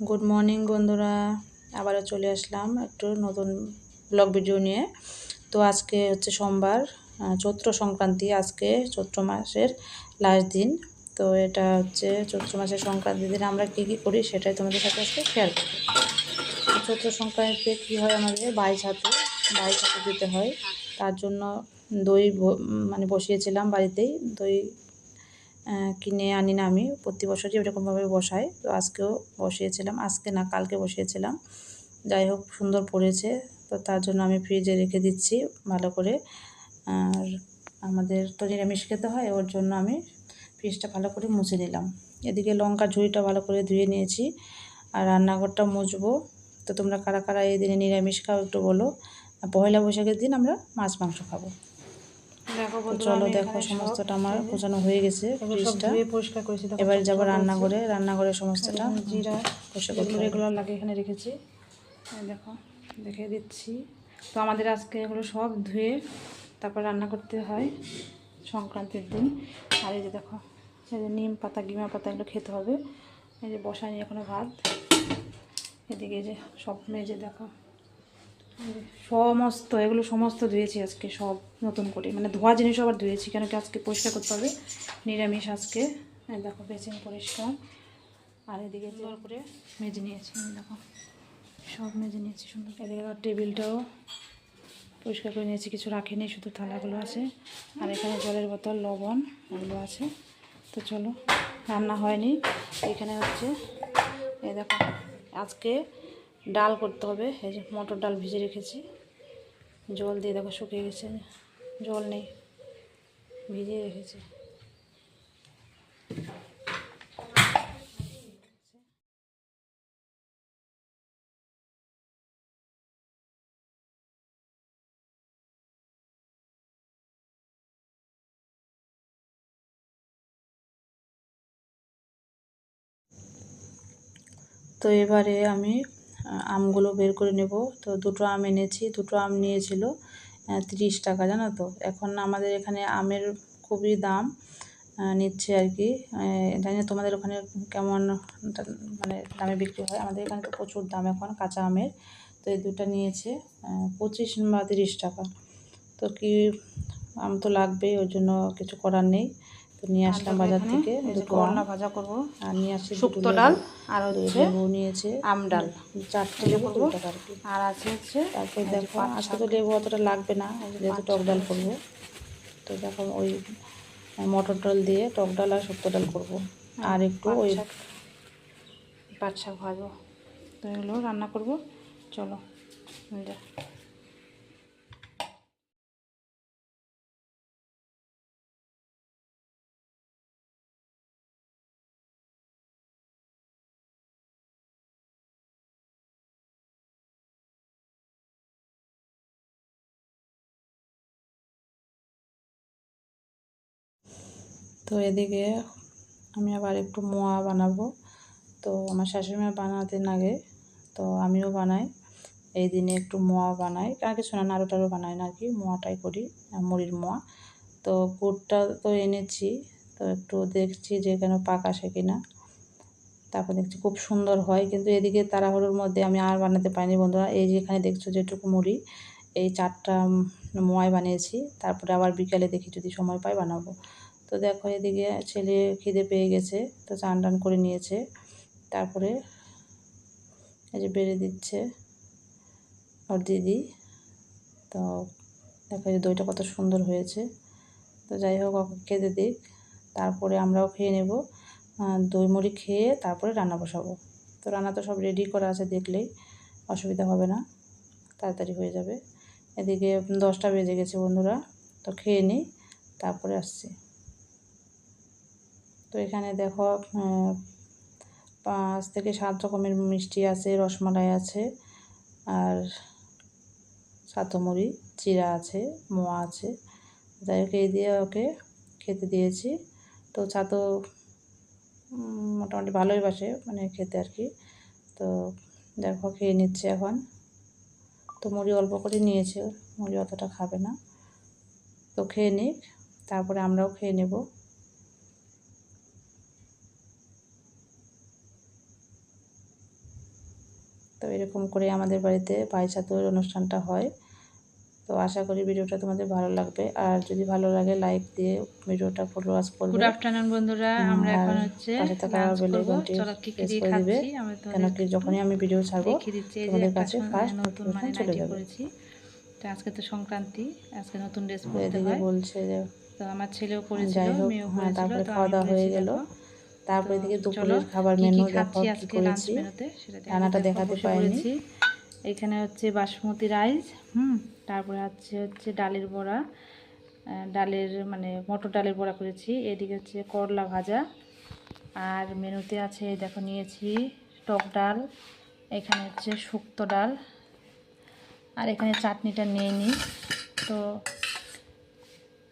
Good morning বন্ধুরা। আবারও চলে আসলাম একটু নতুন ব্লগ ভিডিও নিয়ে। তো আজকে হচ্ছে সোমবার চৈত্র সংক্রান্তি। আজকে চৈত্র মাসের লাস্ট দিন। তো এটা হচ্ছে চৈত্র মাসের সংক্রান্তির দিন আমরা কী কী করি সেটাই তোমাদের সাথে আজকে শেয়ার করব। তো চৈত্র সংক্রান্তিতে কী হয় আমাদের? বাইশ হাতে বাইশ হাতে দিতে হয়। তার জন্য দই মানে বসিয়েছিলাম বাড়িতেই। দই কিনে আনি না আমি। প্রতি বছরই এরকমভাবে বসাই। তো আজকেও বসিয়েছিলাম। আজকে না, কালকে বসিয়েছিলাম। যাই হোক, সুন্দর পড়েছে। তো তার জন্য আমি ফ্রিজে রেখে দিচ্ছি ভালো করে। আর আমাদের তো নিরামিষ খেতে হয়, ওর জন্য আমি ফ্রিজটা ভালো করে মুছে নিলাম। এদিকে লঙ্কা ঝুড়িটা ভালো করে ধুয়ে নিয়েছি। আর রান্নাঘরটা মুছবো। তো তোমরা কারা কারা এই দিনে নিরামিষ খাও একটু বলো। পয়লা বৈশাখের দিন আমরা মাছ, মাংস খাব। চলো দেখো সমস্তটা আমার গোছানো হয়ে গেছে ফ্রিজটা। ধুয়ে পরিষ্কার করেছি দেখো এবারে যাব রান্নাঘরে সমস্তটা। জিরা পরিষ্কার রেগুলার লাগে এখানে রেখেছি। দেখো দেখে দিচ্ছি। তো আমাদের আজকে এগুলো সব ধুয়ে তারপর রান্না করতে হয় সংক্রান্তির দিন। আর এই যে দেখো এই যে নিম পাতা গিমা পাতা এগুলো খেতে হবে। এই যে বসানি এখনও ভাত। এদিকে যে সব মেজে দেখো। এই যে সমস্ত, এগুলো সমস্ত ধুয়েছি আজকে, সব নতুন করে। মানে ধোয়া জিনিস আবার ধুয়েছি, কেন কি আজকে পরিষ্কার করতে হবে। নিরামিষ আজকে। দেখো বেচিন পরিষ্কার। আর এদিকে জল করে মেজে নিয়েছি দেখো। সব মেজে নিয়েছি সুন্দর এদিকে টেবিলটাও পরিষ্কার করে নিয়েছি, কিছু রাখিনি, শুধু থালাগুলো আছে। আর এখানে জলের বোতল, লবণ এগুলো আছে। তো চলো, রান্না হয়নি। এখানে হচ্ছে, এই দেখো, আজকে ডাল করতে হবে। এই যে মটর ডাল ভিজে রেখেছি। জল দিয়ে দেখো শুকিয়ে গেছে। জল নেই। ভিজিয়ে রেখেছি। তো এবারে আমি আমগুলো বের করে নেব। তো দুটো আম এনেছি, দুটো আম নিয়েছিল তিরিশ টাকা, জানো তো? এখন আমাদের এখানে আমের খুবই দাম নিচ্ছে আর কি। জানি তোমাদের ওখানে কেমন মানে দামে বিক্রি হয়। আমাদের এখানে তো প্রচুর দাম এখন কাঁচা আমের। তো এই দুটো নিয়েছে পঁচিশ বা তিরিশ টাকা। তো কি আম তো লাগবেই ওই জন্য কিছু করার নেই। তো নিয়ে আসলাম বাজার থেকে করলা ভাজা করব। আর নিয়ে আসছি শুক্তো ডাল আর হচ্ছে নিয়েছে। আম ডাল। চারটে লেবু করব। আর আছে হচ্ছে তারপর দেখো আজকে তো লেবু অতটা লাগবে না যেহেতু টক ডাল করব। তো দেখো ওই মটর ডাল দিয়ে টক ডাল আর শুক্তো ডাল করব। আর একটু ওই পাট শাক ভাজবো। তো এগুলো রান্না করব। চলো যা। তো এদিকে আমি আবার একটু মোয়া বানাবো। তো আমার শাশুড়ি মা বানাতে লাগে তো আমিও বানাই। এই দিনে একটু মোয়া বানাই। আর কিছু না নাড়ু টাড়ু বানাই না কি, মোয়াটাই করি, মুড়ির মোয়া। তো গুড়টা তো এনেছি, তো একটু দেখছি যে কেন পাক আসে কিনা তারপর দেখছি খুব সুন্দর হয়, কিন্তু এদিকে তাড়াহুড়োর মধ্যে আমি আর বানাতে পারিনি বন্ধুরা। এই যে এখানে দেখছ যেটুকু মুড়ি, এই চারটা মোয়াই বানিয়েছি। তারপরে আবার বিকালে দেখি যদি সময় পাই বানাবো। তো দেখো এদিকে ছেলে খিদে পেয়ে গেছে, তো চান টান করে নিয়েছে। তারপরে এই যে বেড়ে দিচ্ছে ওর দিদি। তো দেখো যে দইটা কত সুন্দর হয়েছে। তো যাই হোক, ওকে খেতে দিক। তারপরে আমরাও খেয়ে নেব। দই মুড়ি খেয়ে তারপরে রান্না বসাবো। তো রান্না তো সব রেডি করা আছে দেখলেই, অসুবিধা হবে না। তাড়াতাড়ি হয়ে যাবে। এদিকে দশটা বেজে গেছে বন্ধুরা, তো খেয়ে নিই তারপরে আসছি। তো এখানে দেখো পাঁচ থেকে সাত রকমের মিষ্টি আছে, রসমালাই আছে, আর সাতমুড়ি চিরা আছে, মোয়া আছে। যাই হোক, এই দিয়ে ওকে খেতে দিয়েছি। তো ছাতু মোটামুটি ভালোই বাসে মানে খেতে আর কি। তো দেখো, খেয়ে নিচ্ছে এখন। তো মুড়ি অল্প করে নিয়েছে, মুড়ি অতটা খাবে না। তো খেয়ে নিক, তারপরে আমরাও খেয়ে নেব। তো এরকম করে আমাদের বাড়িতে পায়েসা তৈরির অনুষ্ঠানটা হয়। তো আশা করি ভিডিওটা তোমাদের ভালো লাগবে। আর যদি ভালো লাগে লাইক দিয়ে ভিডিওটা ফলো আস করবে। গুড আফটারনুন বন্ধুরা আমরা এখন হচ্ছে পাশে থাকা বেল আইকনটি প্রেস করে দিবে। কেন কি যখনই আমি ভিডিও ছাড়বো তোমাদের কাছে ফার্স্ট নতুন মানে চলে যাবে। তো আজকে তো সংক্রান্তি আজকে নতুন ড্রেস পরতে হয়। বলছে যে তো আমার ছেলেও পরেছিল মেয়েও হ্যাঁ পরেছিল তারপরে খাওয়া দাওয়া হয়ে গেল। তারপরে চলো, দুপুরের খাবার মেনু দেখো খাচ্ছি কি আজকে করেছি? রান্নাটা দেখাতে পারিনি। এখানে হচ্ছে বাসমতি রাইস হুম তারপরে হচ্ছে হচ্ছে ডালের বড়া। ডালের মানে মটর ডালের বড়া করেছি এদিকে হচ্ছে করলা ভাজা। আর মেনুতে আছে দেখো নিয়েছি টক ডাল এখানে হচ্ছে শুক্তো ডাল আর এখানে চাটনিটা নিয়ে নিই। তো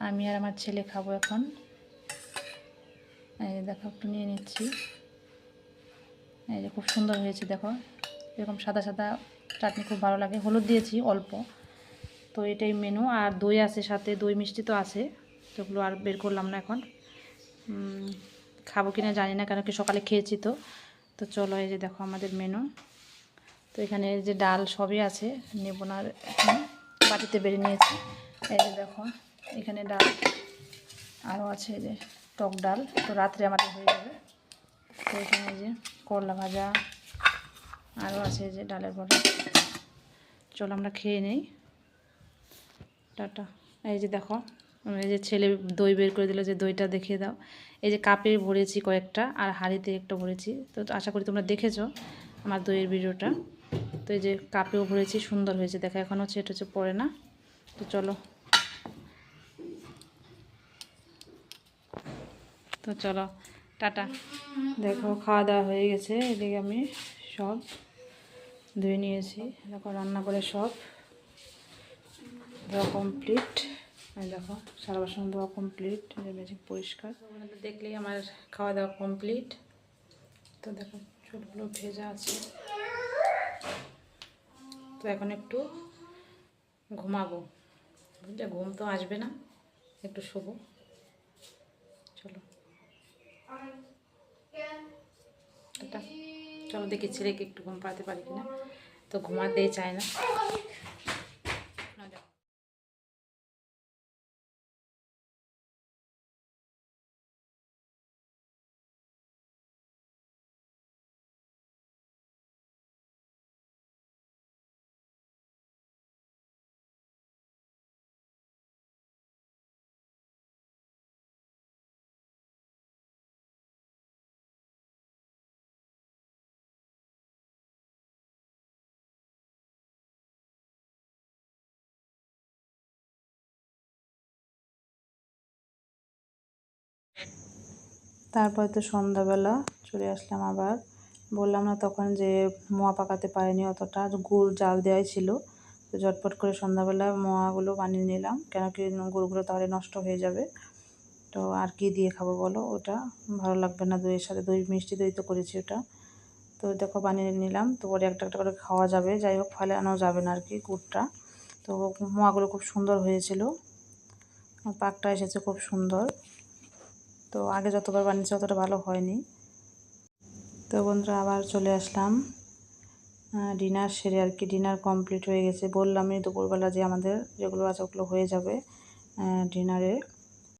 আমি আর আমার ছেলে খাব এখন। এই দেখো, একটু নিয়ে নিচ্ছি। এই যে খুব সুন্দর হয়েছে, দেখো। এরকম সাদা সাদা চাটনি খুব ভালো লাগে। হলুদ দিয়েছি, অল্প। তো এটাই মেনু আর দই আছে সাথে, দই মিষ্টি তো আছে। সেগুলো আর বের করলাম না এখন। খাব কিনা জানি না কেন কি সকালে খেয়েছি তো। তো চলো, এই যে দেখো আমাদের মেনু তো এখানে যে ডাল সবই আছে, নেব না বাটিতে বেড়ে নিয়েছি। এই যে দেখো, এখানে ডাল আরও আছে, এই যে। টক ডাল। তো রাত্রে আমাদের হয়ে যাবে তো এখানে যে করলা ভাজা, আরও আছে যে ডালের বড়া। চলো আমরা খেয়ে নেই। টাটা। এই যে দেখো, এই যে ছেলে দই বের করে দিল যে দইটা দেখিয়ে দাও। এই যে কাপে ভরেছি কয়েকটা আর হাঁড়িতে একটা ভরেছি। তো আশা করি তোমরা দেখেছ আমার দইয়ের ভিডিওটা। তো এই যে কাপেও ভরেছি, সুন্দর হয়েছে। দেখা এখন হচ্ছে এটা হচ্ছে পড়ে না। তো চলো। তো চলো টাটা। দেখো খাওয়া দাওয়া হয়ে গেছে এদিকে আমি সব ধুয়ে নিয়েছি। দেখো রান্না করে সব ধোয়া কমপ্লিট দেখো সারা বাসন ধোয়া কমপ্লিট মেঝে পরিষ্কার। দেখলেই আমার খাওয়া দাওয়া কমপ্লিট তো দেখো চুলগুলো ভেজা আছে। তো এখন একটু ঘুমাবো। বুঝলে ঘুম তো আসবে না একটু শোবো। টাটা। চলো দেখি ছেলেকে একটু ঘুম পাড়াতে পারি কিনা তো ঘুমাতেই চায় না, তারপর তো সন্ধ্যাবেলা চলে আসলাম আবার। বললাম না তখন যে মোয়া পাকাতে পারিনি অতটা গুড় জাল দেওয়াই ছিল। তো ঝটপট করে সন্ধ্যাবেলা মোয়াগুলো বানিয়ে নিলাম, কেন কি গুড়গুলো তাহলে নষ্ট হয়ে যাবে। তো আর কি দিয়ে খাব বলো ওটা? ভালো লাগবে না দইয়ের সাথে, দই, মিষ্টি দই তো করেছি ওটা। তো দেখো বানিয়ে নিলাম, তো পরে একটা একটা করে খাওয়া যাবে, যাই হোক ফেলানো যাবে না আর কি গুড়টা। তো মোয়াগুলো খুব সুন্দর হয়েছিল পাকটা এসেছে খুব সুন্দর। তো আগে যতবার বানিয়েছি অতটা ভালো হয়নি। তো বন্ধুরা, আবার চলে আসলাম। ডিনার সেরে আর কি, ডিনার কমপ্লিট হয়ে গেছে। বললামই দুপুরবেলা যে আমাদের যেগুলো আছে ওগুলো হয়ে যাবে ডিনারে